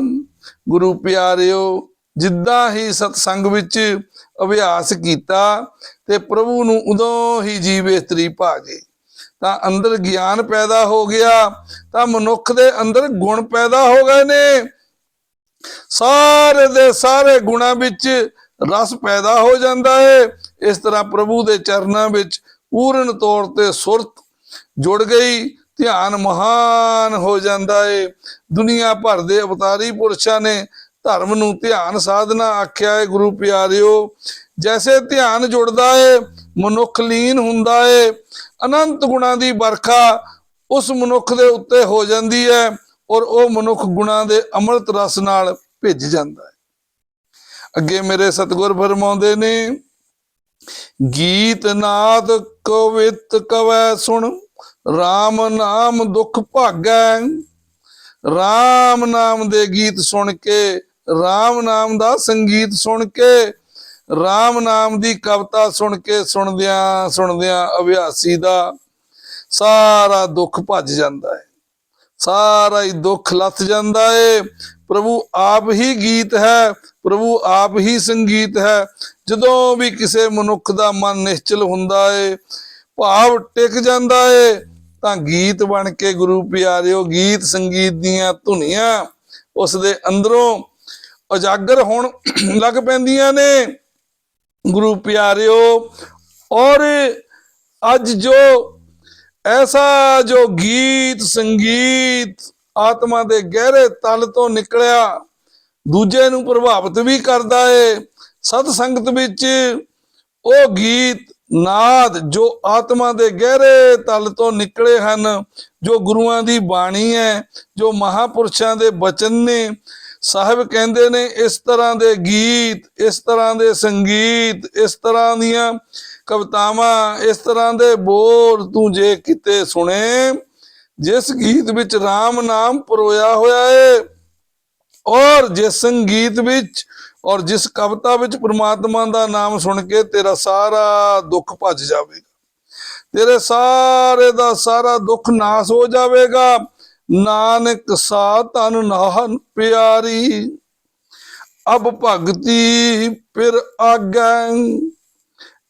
ਗੁਰੂ ਪਿਆਰਿਓ, ਜਿੱਦਾਂ ਹੀ ਸਤਸੰਗ ਵਿੱਚ ਅਭਿਆਸ ਕੀਤਾ ਤੇ ਪ੍ਰਭੂ ਨੂੰ ਉਦੋਂ ਹੀ ਜੀਵ ਇਸਤਰੀ ਭਾ ਗਏ ਤਾਂ ਅੰਦਰ ਗਿਆਨ ਪੈਦਾ ਹੋ ਗਿਆ, ਤਾਂ ਮਨੁੱਖ ਦੇ ਅੰਦਰ ਗੁਣ ਪੈਦਾ ਹੋ ਗਏ ਨੇ। ਸਾਰੇ ਦੇ ਸਾਰੇ ਗੁਣਾਂ ਵਿੱਚ ਰਸ ਪੈਦਾ ਹੋ ਜਾਂਦਾ ਹੈ ਇਸ ਤਰ੍ਹਾਂ ਪ੍ਰਭੂ ਦੇ ਚਰਨਾਂ ਵਿੱਚ ਪੂਰਨ ਤੌਰ ਤੇ ਸੁਰਤ ਜੁੜ ਗਈ, ਧਿਆਨ ਮਹਾਨ ਹੋ ਜਾਂਦਾ ਏ। ਦੁਨੀਆ ਭਰ ਦੇ ਅਵਤਾਰੀ ਪੁਰਸ਼ਾਂ ਨੇ ਧਰਮ ਨੂੰ ਧਿਆਨ ਸਾਧਨਾ ਆਖਿਆ ਹੈ ਗੁਰੂ ਪਿਆਰਿਓ। ਜੈਸੇ ਧਿਆਨ ਜੁੜਦਾ ਹੈ ਮਨੁੱਖ ਲੀਨ ਹੁੰਦਾ ਹੈ ਅਨੰਤ ਗੁਣਾਂ ਦੀ ਵਰਖਾ ਉਸ ਮਨੁੱਖ ਦੇ ਉੱਤੇ ਹੋ ਜਾਂਦੀ ਹੈ ਔਰ ਉਹ ਮਨੁੱਖ ਗੁਣਾਂ ਦੇ ਅੰਮ੍ਰਿਤ ਰਸ ਨਾਲ ਭਿੱਜ ਜਾਂਦਾ ਹੈ। ਅੱਗੇ ਮੇਰੇ ਸਤਿਗੁਰ ਫਰਮਾਉਂਦੇ ਨੇ, ਗੀਤ ਨਾਦ ਕਵਿਤ ਕਵੈ ਸੁਣ RAM ਨਾਮ ਦੁਖ ਭਾਗੈ। RAM ਨਾਮ ਦੇ ਗੀਤ ਸੁਣ ਕੇ RAM ਨਾਮ ਦਾ ਸੰਗੀਤ ਸੁਣ ਕੇ RAM ਨਾਮ ਦੀ ਕਵਿਤਾ ਸੁਣ ਕੇ ਸੁਣਦਿਆਂ ਸੁਣਦਿਆਂ ਅਭਿਆਸੀ ਦਾ ਸਾਰਾ ਦੁੱਖ ਭੱਜ ਜਾਂਦਾ ਹੈ ਸਾਰਾ ਹੀ ਦੁੱਖ ਲੱਥ ਜਾਂਦਾ ਏ। ਪ੍ਰਭੂ ਆਪ ਹੀ ਗੀਤ ਹੈ, ਪ੍ਰਭੂ ਆਪ ਹੀ ਸੰਗੀਤ ਹੈ। ਜਦੋਂ ਵੀ ਕਿਸੇ ਮਨੁੱਖ ਦਾ ਮਨ ਨਿਸ਼ਚਲ ਹੁੰਦਾ ਏ, ਭਾਵ ਟਿਕ ਜਾਂਦਾ ਏ, ਤਾਂ ਗੀਤ ਬਣ ਕੇ ਗੁਰੂ ਪਿਆਰਿਓ ਗੀਤ ਸੰਗੀਤ ਦੀਆਂ ਧੁਨੀਆਂ ਉਸ ਦੇ ਅੰਦਰੋਂ ਉਜਾਗਰ ਹੋਣ ਲੱਗ ਪੈਂਦੀਆਂ ਨੇ। ਗੁਰੂ ਪਿਆਰਿਓ, ਔਰ ਅੱਜ ਜੋ ਐਸਾ ਜੋ ਗੀਤ, ਸੰਗੀਤ ਆਤਮਾ ਦੇ ਗਹਿਰੇ ਤਲ ਤੋਂ ਨਿਕਲਿਆ, ਦੂਜੇ ਨੂੰ ਪ੍ਰਭਾਵਿਤ ਵੀ ਕਰਦਾ ਏ ਸਤ ਸੰਗਤ ਵਿੱਚ ਉਹ ਗੀਤ, ਨਾਦ ਜੋ ਆਤਮਾ ਦੇ ਗਹਿਰੇ ਤਲ ਤੋਂ ਨਿਕਲੇ ਹਨ, ਜੋ ਗੁਰੂਆਂ ਦੀ ਬਾਣੀ ਹੈ, ਜੋ ਮਹਾਪੁਰਸ਼ਾਂ ਦੇ ਬਚਨ ਨੇ ਸਾਹਿਬ ਕਹਿੰਦੇ ਨੇ ਇਸ ਤਰ੍ਹਾਂ ਦੇ ਗੀਤ, ਇਸ ਤਰ੍ਹਾਂ ਦੇ ਸੰਗੀਤ, ਇਸ ਤਰ੍ਹਾਂ ਦੀਆਂ ਕਵਿਤਾਵਾਂ, ਇਸ ਤਰ੍ਹਾਂ ਦੇ ਬੋਲ ਤੂੰ ਜੇ ਕਿਤੇ ਸੁਣੇ, ਜਿਸ ਗੀਤ ਵਿੱਚ RAM ਨਾਮ ਪਰੋਇਆ ਹੋਇਆ ਹੈ ਔਰ ਜਿਸ ਸੰਗੀਤ ਵਿੱਚ ਔਰ ਜਿਸ ਕਵਿਤਾ ਵਿੱਚ ਪ੍ਰਮਾਤਮਾ ਦਾ ਨਾਮ ਸੁਣ ਕੇ ਤੇਰਾ ਸਾਰਾ ਦੁੱਖ ਭੱਜ ਜਾਵੇਗਾ। ਤੇਰੇ ਸਾਰੇ ਦਾ ਸਾਰਾ ਦੁੱਖ ਨਾਸ ਹੋ ਜਾਵੇਗਾ। ਨਾਨਕ ਸਾ ਤਨ ਨਾਹਨ ਪਿਆਰੀ, ਅਬ ਭਗਤੀ ਫਿਰ ਆਗੈ।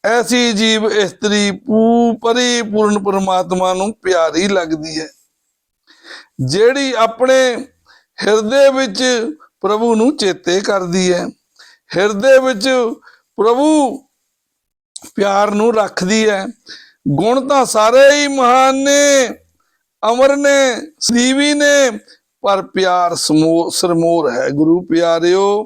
ਐਸੀ ਜੀਵ ਇਸਤਰੀ ਪੂ ਪਰਿਪੂਰਨ ਪਰਮਾਤਮਾ ਨੂੰ ਪਿਆਰੀ ਲੱਗਦੀ ਹੈ, ਜਿਹੜੀ ਆਪਣੇ ਹਿਰਦੇ ਵਿੱਚ ਪ੍ਰਭੂ ਨੂੰ ਚੇਤੇ ਕਰਦੀ ਹੈ, ਹਿਰਦੇ ਵਿੱਚ ਪ੍ਰਭੂ ਪਿਆਰ ਨੂੰ ਰੱਖਦੀ ਹੈ। ਗੁਣ ਤਾਂ ਸਾਰੇ ਹੀ ਮਹਾਨ ਨੇ। ਅਮਰ ਨੇ, ਸਦੀਵੀ ਨੇ, ਪਰ ਪਿਆਰ ਸਿਰਮੋਰ ਹੈ। ਗੁਰੂ ਪਿਆਰਿਓ,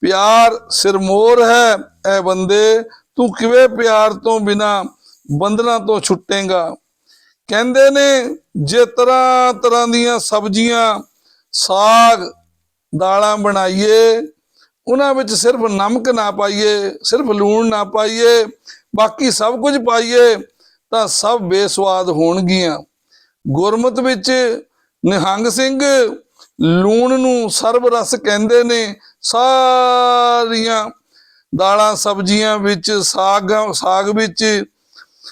ਪਿਆਰ ਸਿਰਮੋਰ ਹੈ। ਐ ਬੰਦੇ, ਤੂੰ ਕਿਵੇਂ ਪਿਆਰ ਤੋਂ ਬਿਨਾ ਬੰਧਨਾਂ ਤੋਂ ਛੁੱਟੇਗਾ? ਕਹਿੰਦੇ ਨੇ, ਜੇ ਤਰ੍ਹਾਂ ਤਰ੍ਹਾਂ ਦੀਆਂ ਸਬਜ਼ੀਆਂ, ਸਾਗ, ਦਾਲਾਂ ਬਣਾਈਏ, ਉਹਨਾਂ ਵਿੱਚ ਸਿਰਫ ਨਮਕ ਨਾ ਪਾਈਏ, ਸਿਰਫ ਲੂਣ ਨਾ ਪਾਈਏ, ਬਾਕੀ ਸਭ ਕੁਝ ਪਾਈਏ, ਤਾਂ ਸਭ ਬੇਸਵਾਦ ਹੋਣਗੀਆਂ। ਗੁਰਮਤ ਵਿੱਚ ਨਿਹੰਗ ਸਿੰਘ ਲੂਣ ਨੂੰ ਸਰਬ ਰਸ ਕਹਿੰਦੇ ਨੇ। ਸਾਰੀਆਂ ਦਾਲਾਂ ਸਬਜ਼ੀਆਂ ਵਿੱਚ ਸਾਗ ਸਾਗ ਵਿੱਚ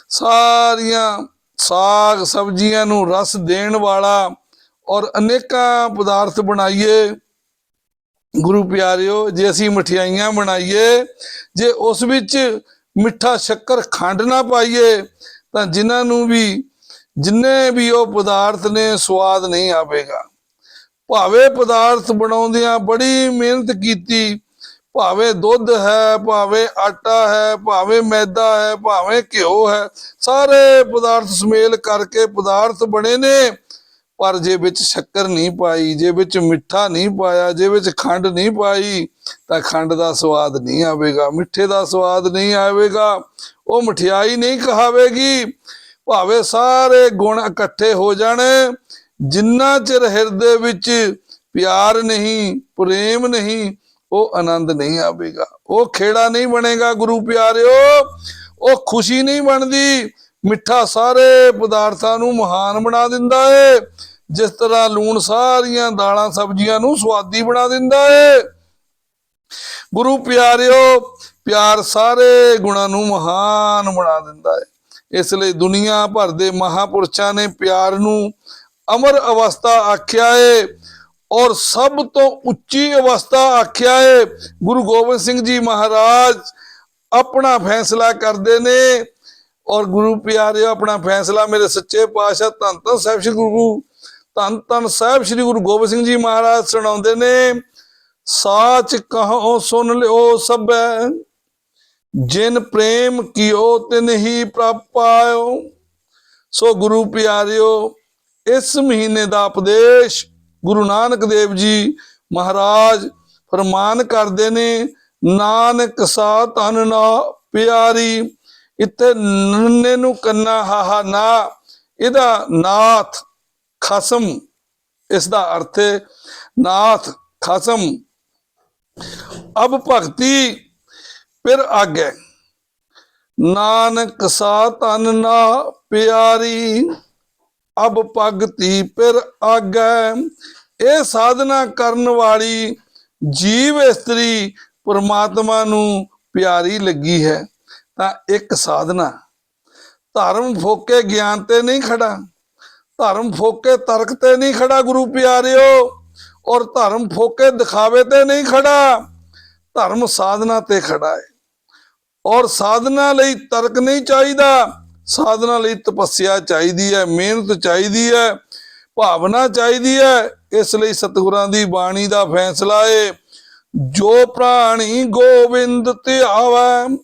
ਸਾਰੀਆਂ ਸਾਗ ਸਬਜ਼ੀਆਂ ਨੂੰ ਰਸ ਦੇਣ ਵਾਲਾ ਔਰ ਅਨੇਕਾਂ ਪਦਾਰਥ ਬਣਾਈਏ। ਗੁਰੂ ਪਿਆਰਿਓ, ਜੇ ਅਸੀਂ ਮਠਿਆਈਆਂ ਬਣਾਈਏ, ਜੇ ਉਸ ਵਿੱਚ ਮਿੱਠਾ ਸ਼ੱਕਰ ਖੰਡ ਨਾ ਪਾਈਏ, ਤਾਂ ਜਿਨ੍ਹਾਂ ਨੂੰ ਵੀ ਜਿੰਨੇ ਵੀ ਉਹ ਪਦਾਰਥ ਨੇ, ਸਵਾਦ ਨਹੀਂ ਆਵੇਗਾ। ਭਾਵੇਂ ਪਦਾਰਥ ਬਣਾਉਂਦਿਆਂ ਬੜੀ ਮਿਹਨਤ ਕੀਤੀ, ਭਾਵੇਂ ਦੁੱਧ ਹੈ, ਭਾਵੇਂ ਆਟਾ ਹੈ, ਭਾਵੇਂ ਮੈਦਾ ਹੈ, ਭਾਵੇਂ ਘਿਓ ਹੈ, ਸਾਰੇ ਪਦਾਰਥ ਸਮੇਲ ਕਰਕੇ ਪਦਾਰਥ ਬਣੇ ਨੇ, ਪਰ ਜੇ ਵਿੱਚ ਸ਼ੱਕਰ ਨਹੀਂ ਪਾਈ, ਜੇ ਵਿੱਚ ਮਿੱਠਾ ਨਹੀਂ ਪਾਇਆ, ਜੇ ਵਿੱਚ ਖੰਡ ਨਹੀਂ ਪਾਈ, ਤਾਂ ਖੰਡ ਦਾ ਸਵਾਦ ਨਹੀਂ ਆਵੇਗਾ, ਮਿੱਠੇ ਦਾ ਸਵਾਦ ਨਹੀਂ ਆਵੇਗਾ। ਉਹ ਮਠਿਆਈ ਨਹੀਂ ਕਹਾਵੇਗੀ ਭਾਵੇਂ ਸਾਰੇ ਗੁਣ ਇਕੱਠੇ ਹੋ ਜਾਣ, ਜਿੰਨਾ ਚਿਰ ਹਿਰਦੇ ਵਿੱਚ ਪਿਆਰ ਨਹੀਂ, ਪ੍ਰੇਮ ਨਹੀਂ, ਉਹ ਆਨੰਦ ਨਹੀਂ ਆਵੇਗਾ। ਉਹ ਖੇੜਾ ਨਹੀਂ ਬਣੇਗਾ, ਗੁਰੂ ਪਿਆਰਿਓ। ਉਹ ਖੁਸ਼ੀ ਨਹੀਂ ਬਣਦੀ। ਮਿੱਠਾ ਸਾਰੇ ਪਦਾਰਥਾਂ ਨੂੰ ਮਹਾਨ ਬਣਾ ਦਿੰਦਾ ਏ। ਜਿਸ ਤਰ੍ਹਾਂ ਲੂਣ ਸਾਰੀਆਂ ਦਾਲਾਂ ਸਬਜ਼ੀਆਂ ਨੂੰ ਸਵਾਦੀ ਬਣਾ ਦਿੰਦਾ ਏ। ਗੁਰੂ ਪਿਆਰਿਓ, ਪਿਆਰ ਸਾਰੇ ਗੁਣਾਂ ਨੂੰ ਮਹਾਨ ਬਣਾ ਦਿੰਦਾ ਹੈ ਇਸ ਲਈ ਦੁਨੀਆ ਭਰ ਦੇ ਮਹਾਪੁਰਸ਼ਾਂ ਨੇ ਪਿਆਰ ਨੂੰ ਅਮਰ ਅਵਸਥਾ ਆਖਿਆ ਹੈ ਔਰ ਸਭ ਤੋਂ ਉੱਚੀ ਅਵਸਥਾ ਆਖਿਆ ਹੈ ਗੁਰੂ ਗੋਬਿੰਦ ਸਿੰਘ ਜੀ ਮਹਾਰਾਜ ਆਪਣਾ ਫੈਸਲਾ ਕਰਦੇ ਨੇ ਔਰ ਗੁਰੂ ਪਿਆਰਿਓ, ਆਪਣਾ ਫੈਸਲਾ ਮੇਰੇ ਸੱਚੇ ਪਾਤਸ਼ਾਹ ਧੰਨ ਧੰਨ ਸਾਹਿਬ ਸ੍ਰੀ ਗੁਰੂ ਧੰਨ ਧੰਨ ਸਾਹਿਬ ਸ੍ਰੀ ਗੁਰੂ ਗੋਬਿੰਦ ਸਿੰਘ ਜੀ ਮਹਾਰਾਜ ਸੁਣਾਉਂਦੇ ਨੇ, ਸਾਚ ਕਹੋ ਸੁਣ ਲਿਓ ਸਭੈ। ਜਿਨ ਪ੍ਰੇਮ ਕੀਓ ਤਿਨ ਹੀ ਪ੍ਰਾਪਾਇਓ ਸੋ ਗੁਰੂ ਪਿਆਰਿਓ, ਇਸ ਮਹੀਨੇ ਦਾ ਉਪਦੇਸ਼ ਗੁਰੂ ਨਾਨਕ ਦੇਵ ਜੀ ਮਹਾਰਾਜ ਫਰਮਾਨ ਕਰਦੇ ਨੇ, ਨਾਨਕ ਸਾ ਤਨ ਨਾ ਪਿਆਰੀ, ਇੱਥੇ ਨੰਨੇ ਨੂੰ ਕੰਨਾ ਹਾਹਾ ਨਾ, ਇਹਦਾ ਨਾਥ ਖਸਮ ਇਸ ਦਾ ਅਰਥ ਹੈ ਨਾਥ ਖਸਮ। ਅਬ ਭਗਤੀ ਫਿਰ ਆਗੇ। ਨਾਨਕ ਸਾ ਤਨ ਨਾ ਪਿਆਰੀ, ਅਬ ਭਗਤੀ ਫਿਰ ਆਗੇ। ਇਹ ਸਾਧਨਾ ਕਰਨ ਵਾਲੀ ਜੀਵ ਇਸਤਰੀ ਪਰਮਾਤਮਾ ਨੂੰ ਪਿਆਰੀ ਲੱਗੀ ਹੈ। ਤਾਂ ਇੱਕ ਸਾਧਨਾ, ਧਰਮ ਫੋਕੇ ਗਿਆਨ ਤੇ ਨਹੀਂ ਖੜਾ, ਧਰਮ ਫੋਕੇ ਤਰਕ ਤੇ ਨਹੀਂ ਖੜਾ ਗੁਰੂ ਪਿਆਰਿਓ, ਔਰ ਧਰਮ ਫੋਕੇ ਦਿਖਾਵੇ ਤੇ ਨਹੀਂ ਖੜਾ, ਧਰਮ ਸਾਧਨਾ ਤੇ ਖੜਾ ਹੈ। ਔਰ ਸਾਧਨਾ ਲਈ ਤਰਕ ਨਹੀਂ ਚਾਹੀਦਾ। ਸਾਧਨਾ ਲਈ ਤਪੱਸਿਆ ਚਾਹੀਦੀ ਹੈ, ਮਿਹਨਤ ਚਾਹੀਦੀ ਹੈ, ਭਾਵਨਾ ਚਾਹੀਦੀ ਹੈ। ਇਸ ਲਈ ਸਤਿਗੁਰਾਂ ਦੀ ਬਾਣੀ ਦਾ ਫੈਸਲਾ ਹੈ ਜੋ ਪ੍ਰਾਣੀ ਗੋਬਿੰਦ ਧਿਆਵੈ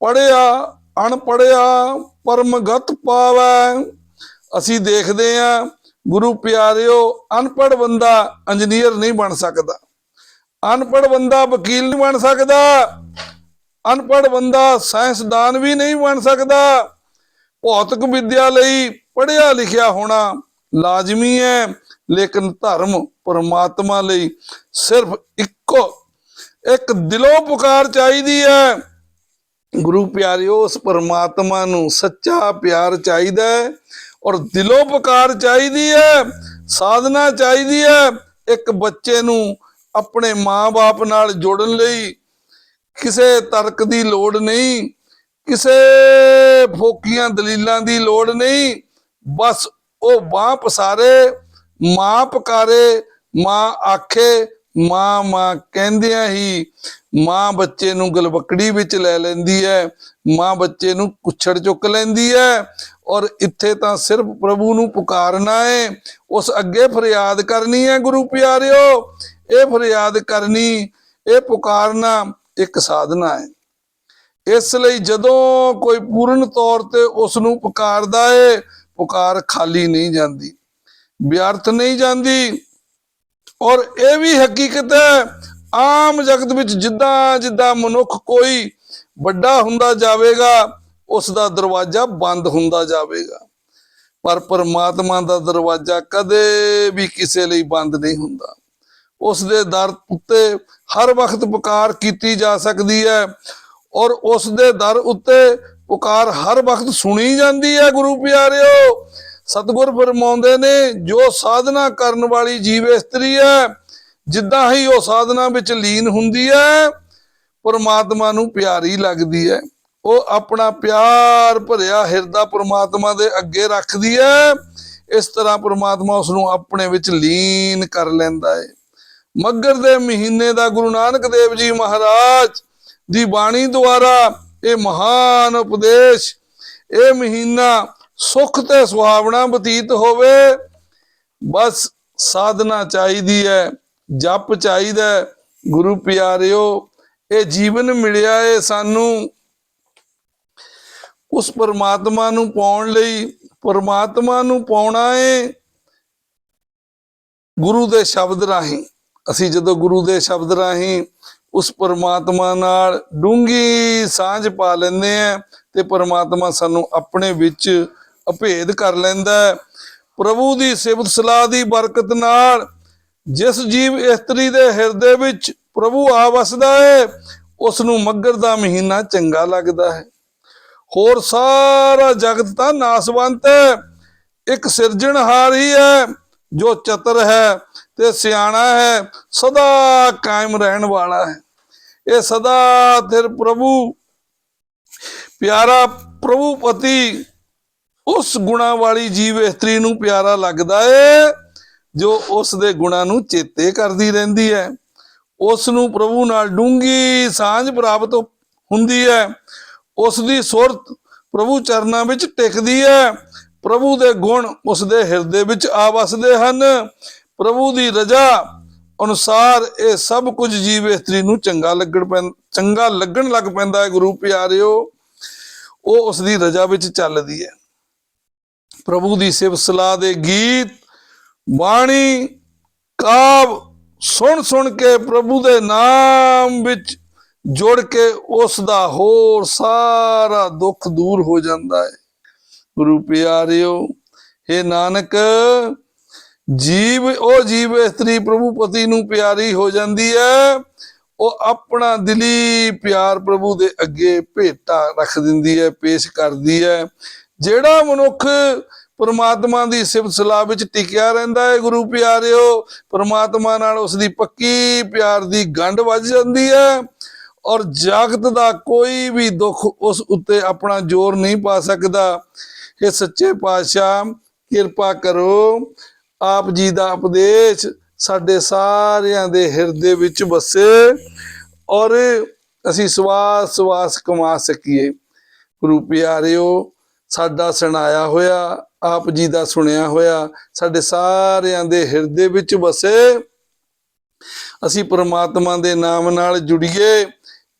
ਪੜਿਆ ਅਣਪੜਿਆ ਪਰਮਗਤ ਪਾਵੈ। ਅਸੀਂ ਦੇਖਦੇ ਹਾਂ, ਗੁਰੂ ਪਿਆਰਿਓ ਅਨਪੜ ਬੰਦਾ ਇੰਜੀਨੀਅਰ ਨਹੀਂ ਬਣ ਸਕਦਾ। ਅਨਪੜ ਬੰਦਾ ਵਕੀਲ ਨਹੀਂ ਬਣ ਸਕਦਾ। ਅਨਪੜ ਬੰਦਾ ਸਾਇੰਸਦਾਨ ਵੀ ਨਹੀਂ ਬਣ ਸਕਦਾ। ਭੌਤਿਕ ਵਿਦਿਆ ਲਈ ਪੜ੍ਹਿਆ ਲਿਖਿਆ ਹੋਣਾ ਲਾਜ਼ਮੀ ਹੈ, ਲੇਕਿਨ ਧਰਮ ਪਰਮਾਤਮਾ ਲਈ ਸਿਰਫ ਇੱਕੋ, ਇੱਕ ਦਿਲੋਂ ਪੁਕਾਰ ਚਾਹੀਦੀ ਹੈ। ਗੁਰੂ ਪਿਆਰਿਓ, ਉਸ ਪਰਮਾਤਮਾ ਨੂੰ ਸੱਚਾ ਪਿਆਰ ਚਾਹੀਦਾ ਹੈ ਔਰ ਦਿਲੋਂ ਪੁਕਾਰ ਚਾਹੀਦੀ ਹੈ, ਸਾਧਨਾ ਚਾਹੀਦੀ ਹੈ, ਇੱਕ ਬੱਚੇ ਨੂੰ ਆਪਣੇ ਮਾਂ-ਬਾਪ ਨਾਲ ਜੋੜਨ ਲਈ ਕਿਸੇ ਤਰਕ ਦੀ ਲੋੜ ਨਹੀਂ, ਕਿਸੇ ਫੋਕੀਆਂ ਦਲੀਲਾਂ ਦੀ ਲੋੜ ਨਹੀਂ, ਬਸ ਉਹ ਬਾਹ ਪਸਾਰੇ, ਮਾਂ ਪੁਕਾਰੇ, ਮਾਂ ਆਖੇ, ਮਾਂ ਮਾਂ ਕਹਿੰਦਿਆਂ ਹੀ ਮਾਂ ਬੱਚੇ ਨੂੰ ਗਲਵਕੜੀ ਵਿੱਚ ਲੈ ਲੈਂਦੀ ਹੈ ਮਾਂ ਬੱਚੇ ਨੂੰ ਕੁੱਛੜ ਚੁੱਕ ਲੈਂਦੀ ਹੈ ਔਰ ਇੱਥੇ ਤਾਂ ਸਿਰਫ ਪ੍ਰਭੂ ਨੂੰ ਪੁਕਾਰਨਾ ਹੈ ਉਸ ਅੱਗੇ ਫਰਿਆਦ ਕਰਨੀ ਹੈ ਗੁਰੂ ਪਿਆਰਿਓ, ਇਹ ਫਰਿਆਦ ਕਰਨੀ, ਇਹ ਪੁਕਾਰਨਾ ਇੱਕ ਸਾਧਨਾ ਹੈ। ਇਸ ਲਈ ਜਦੋਂ ਕੋਈ ਪੂਰਨ ਤੌਰ ਤੇ ਉਸ ਨੂੰ ਪੁਕਾਰਦਾ ਏ, ਪੁਕਾਰ ਖਾਲੀ ਨਹੀਂ ਜਾਂਦੀ, ਵਿਅਰਥ ਨਹੀਂ ਜਾਂਦੀ। ਔਰ ਇਹ ਵੀ ਹਕੀਕਤ ਹੈ, ਆਮ ਜਗਤ ਵਿੱਚ ਜਿੱਦਾਂ ਜਿੱਦਾਂ ਮਨੁੱਖ ਕੋਈ ਵੱਡਾ ਹੁੰਦਾ ਜਾਵੇਗਾ ਉਸ ਦਾ ਦਰਵਾਜ਼ਾ ਬੰਦ ਹੁੰਦਾ ਜਾਵੇਗਾ। ਪਰ ਪਰਮਾਤਮਾ ਦਾ ਦਰਵਾਜ਼ਾ ਕਦੇ ਵੀ ਕਿਸੇ ਲਈ ਬੰਦ ਨਹੀਂ ਹੁੰਦਾ। ਉਸ ਦੇ ਦਰ ਉੱਤੇ ਹਰ ਵਕਤ ਪੁਕਾਰ ਕੀਤੀ ਜਾ ਸਕਦੀ ਹੈ ਔਰ ਉਸ ਦੇ ਦਰ ਉੱਤੇ ਪੁਕਾਰ ਹਰ ਵਕਤ ਸੁਣੀ ਜਾਂਦੀ ਹੈ, ਗੁਰੂ ਪਿਆਰਿਓ। ਸਤਿਗੁਰ ਫਰਮਾਉਂਦੇ ਨੇ, ਜੋ ਸਾਧਨਾ ਕਰਨ ਵਾਲੀ ਜੀਵ ਇਸਤਰੀ ਹੈ, ਜਿੱਦਾਂ ਹੀ ਉਹ ਸਾਧਨਾ ਵਿੱਚ ਲੀਨ ਹੁੰਦੀ ਹੈ, ਪਰਮਾਤਮਾ ਨੂੰ ਪਿਆਰੀ ਲੱਗਦੀ ਹੈ। ਉਹ ਆਪਣਾ ਪਿਆਰ ਭਰਿਆ ਹਿਰਦਾ ਪਰਮਾਤਮਾ ਦੇ ਅੱਗੇ ਰੱਖਦੀ ਹੈ। ਇਸ ਤਰ੍ਹਾਂ ਪਰਮਾਤਮਾ ਉਸ ਨੂੰ ਆਪਣੇ ਵਿੱਚ ਲੀਨ ਕਰ ਲੈਂਦਾ ਹੈ। ਮੱਗਰ ਦੇ ਮਹੀਨੇ ਦਾ ਗੁਰੂ ਨਾਨਕ ਦੇਵ ਜੀ ਮਹਾਰਾਜ ਦੀ ਬਾਣੀ ਦੁਆਰਾ ਇਹ ਮਹਾਨ ਉਪਦੇਸ਼, ਇਹ ਮਹੀਨਾ ਸੁਖ ਤੇ ਸੁਹਾਵਣਾ ਬਤੀਤ ਹੋਵੇ। ਬਸ ਸਾਧਨਾ ਚਾਹੀਦੀ ਹੈ, ਜਪ ਚਾਹੀਦਾ ਗੁਰੂ ਪਿਆਰਿਓ, ਇਹ ਜੀਵਨ ਮਿਲਿਆ ਏ ਸਾਨੂੰ। ਉਸ ਪਰਮਾਤਮਾ ਨੂੰ ਪਾਉਣ ਲਈ ਪਰਮਾਤਮਾ ਨੂੰ ਪਾਉਣਾ ਏ। ਗੁਰੂ ਦੇ ਸ਼ਬਦ ਰਾਹੀਂ ਅਸੀਂ ਜਦੋਂ ਗੁਰੂ ਦੇ ਸ਼ਬਦ ਰਾਹੀਂ ਉਸ ਪਰਮਾਤਮਾ ਨਾਲ ਡੂੰਗੀ ਸਾਂਝ ਪਾ ਲੈਂਦੇ ਆ ਤੇ ਪਰਮਾਤਮਾ ਸਾਨੂੰ ਆਪਣੇ ਵਿੱਚ ਅਭੇਦ ਕਰ ਲੈਂਦਾ ਹੈ। ਪ੍ਰਭੂ ਦੀ ਸਿਫਤ ਸਲਾਹ ਦੀ ਬਰਕਤ ਨਾਲ ਜਿਸ ਜੀਵ ਇਸਤਰੀ ਦੇ ਹਿਰਦੇ ਵਿੱਚ ਪ੍ਰਭੂ ਆ ਵਸਦਾ ਹੈ ਉਸ ਨੂੰ ਮੱਗਰ ਦਾ ਮਹੀਨਾ ਚੰਗਾ ਲੱਗਦਾ ਹੈ। ਹੋਰ ਸਾਰਾ ਜਗਤ ਤਾਂ ਨਾਸਵੰਤ ਹੈ, ਇੱਕ ਸਿਰਜਣਹਾਰ ਹੀ ਹੈ। ਜੋ ਚਤਰ ਹੈ ਤੇ ਸਿਆਣਾ ਹੈ, ਸਦਾ ਕਾਇਮ ਰਹਿਣ ਵਾਲਾ ਹੈ। ਇਹ ਸਦਾ ਥਿਰ ਪ੍ਰਭੂ, ਪਿਆਰਾ ਪ੍ਰਭੂ ਪਤੀ, ਉਸ ਗੁਣਾ ਵਾਲੀ ਜੀਵ ਇਸਤਰੀ ਨੂੰ ਪਿਆਰਾ ਲੱਗਦਾ ਏ, ਜੋ ਉਸ ਦੇ ਗੁਣਾਂ ਨੂੰ ਚੇਤੇ ਕਰਦੀ ਰਹਿੰਦੀ ਹੈ ਉਸ ਨੂੰ ਪ੍ਰਭੂ ਨਾਲ ਡੂੰਗੀ ਸਾਂਝ ਪ੍ਰਾਪਤ ਹੁੰਦੀ ਹੈ ਉਸ ਦੀ ਸੁਰਤ ਪ੍ਰਭੂ ਚਰਨਾਂ ਵਿੱਚ ਟਿਕਦੀ ਹੈ ਪ੍ਰਭੂ ਦੇ ਗੁਣ ਉਸ ਦੇ ਹਿਰਦੇ ਵਿੱਚ ਆ ਵਸਦੇ ਹਨ। ਪ੍ਰਭੂ ਦੀ ਰਜ਼ਾ ਅਨੁਸਾਰ ਇਹ ਸਭ ਕੁਝ ਜੀਵ ਇਸਤਰੀ ਨੂੰ ਚੰਗਾ ਲੱਗਣ ਪੈਂ- ਚੰਗਾ ਲੱਗਣ ਲੱਗ ਪੈਂਦਾ ਹੈ, ਗੁਰੂ ਪਿਆਰਿਓ। ਉਹ ਉਸ ਦੀ ਰਜ਼ਾ ਵਿੱਚ ਚੱਲਦੀ ਹੈ। ਪ੍ਰਭੂ ਦੀ ਸਿਫਤ ਸਲਾਹ ਦੇ ਗੀਤ, ਬਾਣੀ, ਕਾਵ ਸੁਣ ਸੁਣ ਕੇ ਪ੍ਰਭੂ ਦੇ ਨਾਮ ਵਿੱਚ ਜੁੜ ਕੇ ਉਸ ਦਾ ਹੋਰ ਸਾਰਾ ਦੁੱਖ ਦੂਰ ਹੋ ਜਾਂਦਾ ਹੈ। ਗੁਰੂ ਪਿਆਰਿਓ हे ਨਾਨਕ, ਜੀਵ, ਉਹ ਜੀਵ ਇਸਤਰੀ ਪ੍ਰਭੂ ਪਤੀ ਨੂੰ ਪਿਆਰੀ ਹੋ ਜਾਂਦੀ ਹੈ ਉਹ ਆਪਣਾ ਦਿਲੀ ਪਿਆਰ ਪ੍ਰਭੂ ਦੇ ਅੱਗੇ ਭੇਟਾ ਰੱਖ ਦਿੰਦੀ ਹੈ ਪੇਸ਼ ਕਰਦੀ ਹੈ ਜਿਹੜਾ ਮਨੁੱਖ ਪਰਮਾਤਮਾ ਦੀ ਸਿਫਤ ਸਲਾਹ ਵਿੱਚ ਟਿਕਿਆ ਰਹਿੰਦਾ ਹੈ ਗੁਰੂ ਪਿਆਰਿਓ, ਪਰਮਾਤਮਾ ਨਾਲ ਉਸ ਦੀ ਪੱਕੀ ਪਿਆਰ ਦੀ ਗੰਢ ਵੱਜ ਜਾਂਦੀ ਹੈ ਔਰ ਜਗਤ ਦਾ ਕੋਈ ਵੀ ਦੁੱਖ ਉਸ ਉੱਤੇ ਆਪਣਾ ਜ਼ੋਰ ਨਹੀਂ ਪਾ ਸਕਦਾ। ਕਿ ਸੱਚੇ ਪਾਤਸ਼ਾਹ ਕਿਰਪਾ ਕਰੋ। ਆਪ ਜੀ ਦਾ ਉਪਦੇਸ਼ ਸਾਡੇ ਸਾਰਿਆਂ ਦੇ ਹਿਰਦੇ ਵਿੱਚ ਵਸੇ ਔਰ ਅਸੀਂ ਸਵਾਸ ਸਵਾਸ ਕਮਾ ਸਕੀਏ। ਗੁਰੂ ਪਿਆਰਿਓ, ਸਾਡਾ ਸੁਣਾਇਆ ਹੋਇਆ, ਆਪ ਜੀ ਦਾ ਸੁਣਿਆ ਹੋਇਆ, ਸਾਡੇ ਸਾਰਿਆਂ ਦੇ ਹਿਰਦੇ ਵਿੱਚ ਵਸੇ। ਅਸੀਂ ਪ੍ਰਮਾਤਮਾ ਦੇ ਨਾਮ ਨਾਲ ਜੁੜੀਏ।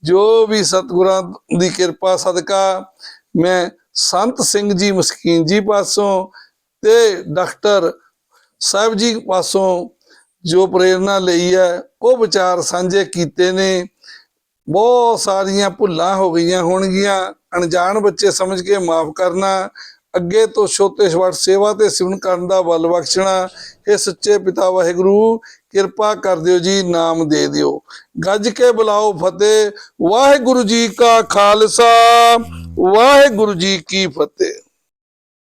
ਜੋ ਵੀ ਸਤਿਗੁਰਾਂ ਦੀ ਕਿਰਪਾ, ਸਦਕਾ ਮੈਂ ਸੰਤ ਸਿੰਘ ਜੀ ਮਸਕੀਨ ਜੀ ਪਾਸੋਂ ਤੇ ਡਾਕਟਰ ਸਾਹਿਬ ਜੀ ਪਾਸੋਂ ਜੋ ਪ੍ਰੇਰਣਾ ਲਈ ਹੈ, ਉਹ ਵਿਚਾਰ ਸਾਂਝੇ ਕੀਤੇ ਨੇ। ਬਹੁਤ ਸਾਰੀਆਂ ਭੁੱਲਾਂ ਹੋ ਗਈਆਂ ਹੋਣਗੀਆਂ। ਅਣਜਾਣ ਬੱਚੇ ਸਮਝ ਕੇ ਮਾਫ ਕਰਨਾ, ਅੱਗੇ ਤੋਂ ਛੋਟੇ ਛੋਟ ਸੇਵਾ ਤੇ ਸਿਵਨ ਕਰਨ ਦਾ ਬਲ ਬਖਸ਼ਣਾ, ਇਹ ਸੱਚੇ ਪਿਤਾ ਵਾਹਿਗੁਰੂ, ਕਿਰਪਾ ਕਰ ਦਿਓ ਜੀ, ਨਾਮ ਦੇ ਦਿਓ। ਗੱਜ ਕੇ ਬੁਲਾਓ ਫਤਿਹ। ਵਾਹਿਗੁਰੂ ਜੀ ਕਾ ਖਾਲਸਾ। ਵਾਹਿਗੁਰੂ ਜੀ ਕੀ ਫਤਿਹ।